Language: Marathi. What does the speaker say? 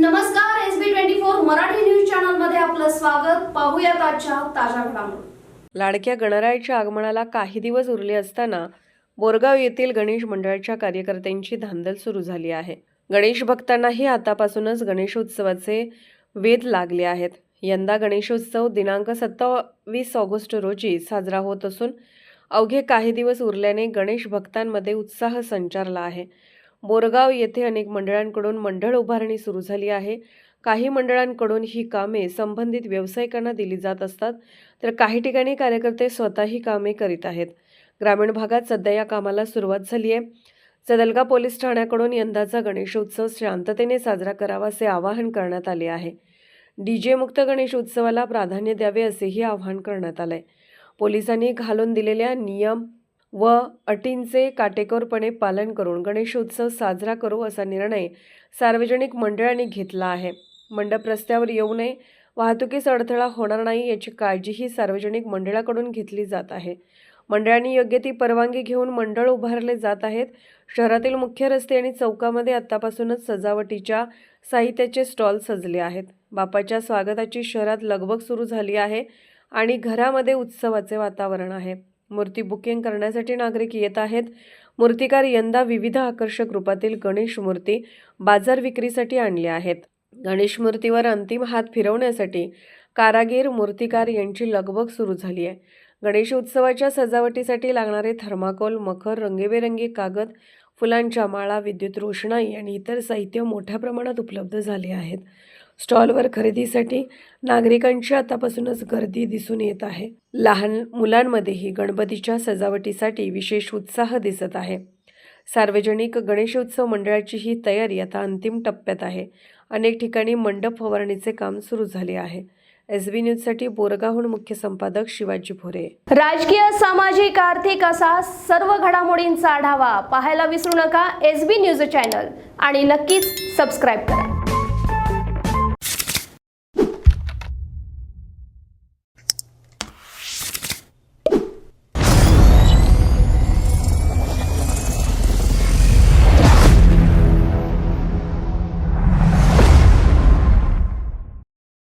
नमस्कार S B twenty four Marathi news चॅनलमध्ये आपलं स्वागत. पाहूया आजच्या ताज्या घडामोडी. लाडक्या गणरायाच्या आगमनाला काही दिवस उरले असताना बोरगाव येथील गणेश मंडळाच्या कार्यकर्त्यांची धांदल सुरू झाली आहे. गणेश भक्तांनाही आतापासूनच गणेशोत्सवाचे वेध लागले आहेत. यंदा गणेशोत्सव दिनांक सत्तावीस ऑगस्ट रोजी साजरा होत असून अवघे काही दिवस उरल्याने गणेश भक्तांमध्ये उत्साह संचारला आहे. बोरगाव येथे अनेक मंडळांकडून मंडळ उभारणी सुरू झाली आहे. काही मंडळांकडून ही कामे संबंधित व्यावसायिकांना दिली जात असतात तर काही ठिकाणी कार्यकर्ते स्वतःही कामे करीत आहेत. ग्रामीण भागात सध्या या कामाला सुरुवात झाली आहे. सदलगा पोलीस ठाण्याकडून यंदाचा गणेशोत्सव शांततेने साजरा करावा असे आवाहन करण्यात आले आहे. डीजे मुक्त गणेश उत्सवाला प्राधान्य द्यावे असेही आवाहन करण्यात आलं आहे पोलिसांनी घालून दिलेल्या नियम व अटींचे काटेकोरपणे पालन करून गणेशोत्सव साजरा करू असा निर्णय सार्वजनिक मंडळांनी घेतला आहे. मंडप रस्त्यावर येऊ नये वाहतुकीस अडथळा होणार नाही याची काळजीही सार्वजनिक मंडळाकडून घेतली जात आहे. मंडळांनी योग्य ती परवानगी घेऊन मंडळ उभारले जात आहेत. शहरातील मुख्य रस्ते आणि चौकामध्ये आत्तापासूनच सजावटीच्या साहित्याचे स्टॉल सजले आहेत. बापाच्या स्वागताची शहरात लगबग सुरू झाली आहे आणि घरामध्ये उत्सवाचे वातावरण आहे. मूर्ती बुकिंग करण्यासाठी नागरिक येत आहेत. मूर्तिकार यंदा विविध आकर्षक रूपातील गणेश मूर्ती बाजार विक्रीसाठी आणल्या आहेत. गणेश मूर्तीवर अंतिम हात फिरवण्यासाठी कारागीर मूर्तिकार यांची लगबग सुरू झाली आहे. गणेश उत्सवाच्या सजावटीसाठी लागणारे थर्माकोल मखर रंगीबेरंगी कागद फुलांच्या माळा विद्युत रोषणाई आणि इतर साहित्य मोठ्या प्रमाणात उपलब्ध झाले आहेत. स्टॉलवर खरेदीसाठी नागरिकांची आतापासूनच गर्दी दिसून येत आहे. लहान मुलांमध्येही गणपतीच्या सजावटीसाठी विशेष उत्साह दिसत आहे. सार्वजनिक गणेशोत्सव मंडळाची ही तयारी आता अंतिम टप्प्यात आहे. अनेक ठिकाणी मंडप फवारणीचे काम सुरू झाले आहे. एस बी न्यूजसाठी बोरगाहून मुख्य संपादक शिवाजी भोरे. राजकीय सामाजिक आर्थिक असा सर्व घडामोडींचा आढावा पाहायला विसरू नका एस बी न्यूज चॅनल. आणि नक्कीच सबस्क्राईब करा.